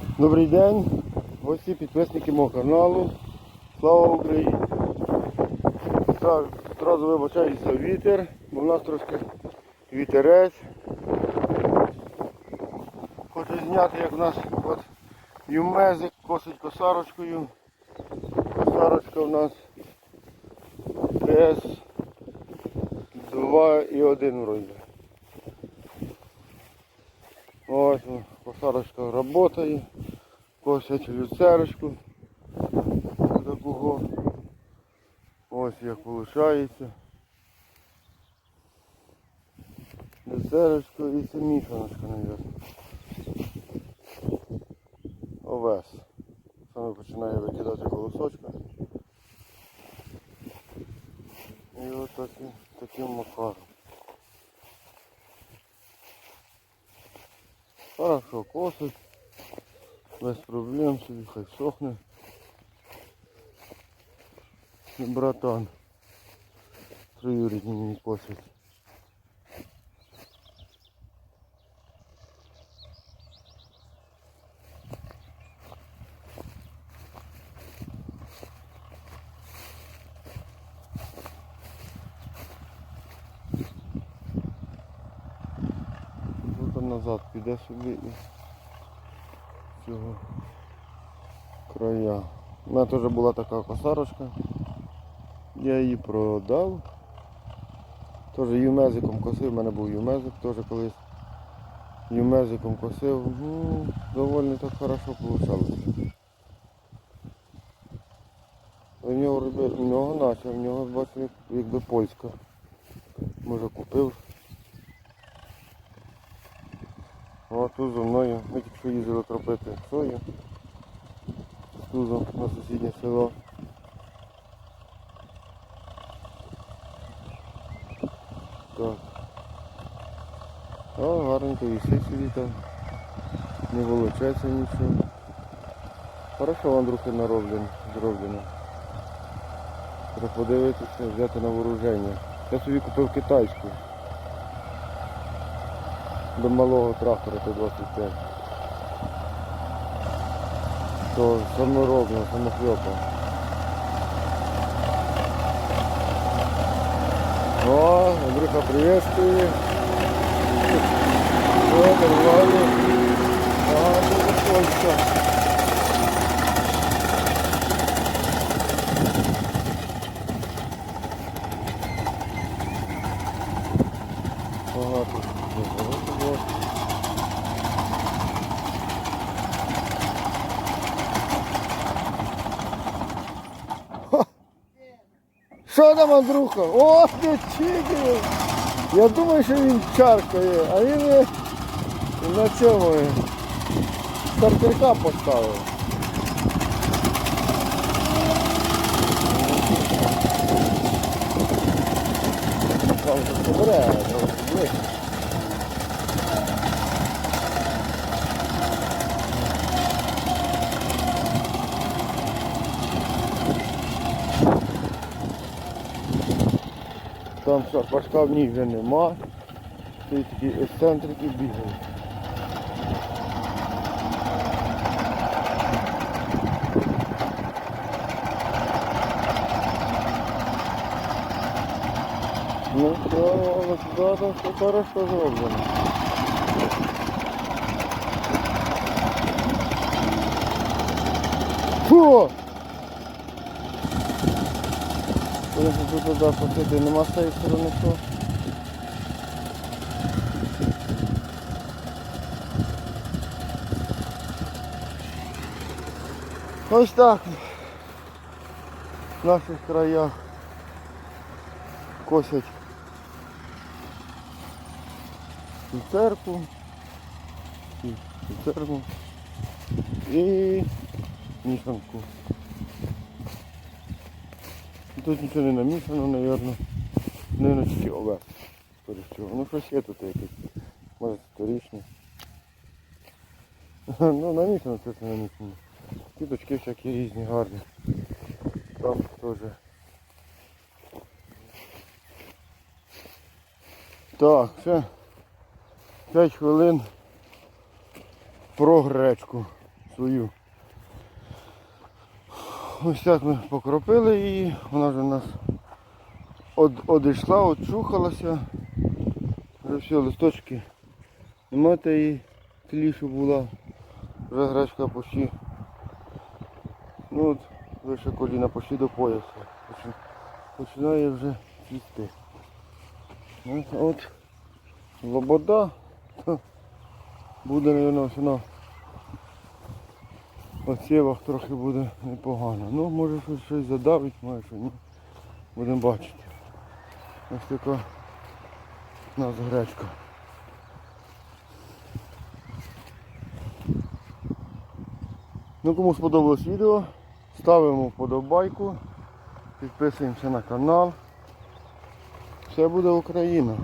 Добрий день, гості, підписники мого каналу. Слава Україні! Одразу вибачаюся вітер, бо в нас трошки вітерець. Хочу зняти, як в нас от юмезик косить косарочкою. Косарочка в нас ТС 2 і 1 вроді. Ось косарочка працює. Косять люцерочку. Такого. Ось як виходить. Люцерочка і це мішаночка, мабуть. Овес. Саме починає викидати колосочка. І от таким, таким макаром. Хорошо косить. Без проблем собі хай сохне. І братан. Троюрідний мені косить. Назад піде собі і цього края. У мене теж була така косарочка. Я її продав. Теж юмезиком косив, у мене був юмезик теж колись. Юмезиком косив. Ну, доволі так хорошо вийшло. В нього, в нього наче, в нього бачу, якби польська. Може купив. О, тут за мною. Ми тільки що їздили кропити сою. Тузом на сусіднє село. Так. О, гарненько висить собі там. Не волочеться нічого. Хорошо андрухи нароблено, зроблено. Треба подивитися, взяти на вооруження. Я собі купив китайську. До малого трактора Т-25. То саморобно, самохльопа. О, Андрюха приветствую. О, нормально. Ага, тут Польща. Ага, тут багато було. Ха! Що там, Андрюха? О, ти чикає! Я думаю, що він чаркає, а він е, на цьому е, стартерка поставив. Там Там пашка в ній вже нема. Ці такі ексцентрики бігають. Ну все, да, там все хорошо зроблено. Фу! Коли тут туди посити, нема з цієї сторони що? Ось так в наших краях косять і церкву, і церкву, і мішанку. Тут нічого не намішано, мабуть. Не тільки овес. скоріше. Ну щось є тут якесь. Може сторічне. Ну намішано, це не намішано. Кіточки всякі різні, гарні. Там теж. Так, ще 5 хвилин про гречку. свою. Ось так ми покропили її, вона вже нас од, одійшла, очухалася. Вже все, листочки. Нема тієї тлі, була. Вже гречка почти. Ну от, вище коліна почти до пояса. Починає вже цвісти. От, от лобода. Буде, мабуть, посівах трохи буде непогано. Ну, може щось, щось задавить, може що ні. Будемо бачити. Ось така у нас гречка. Ну, кому сподобалось відео, ставимо вподобайку, підписуємося на канал. Все буде Україна.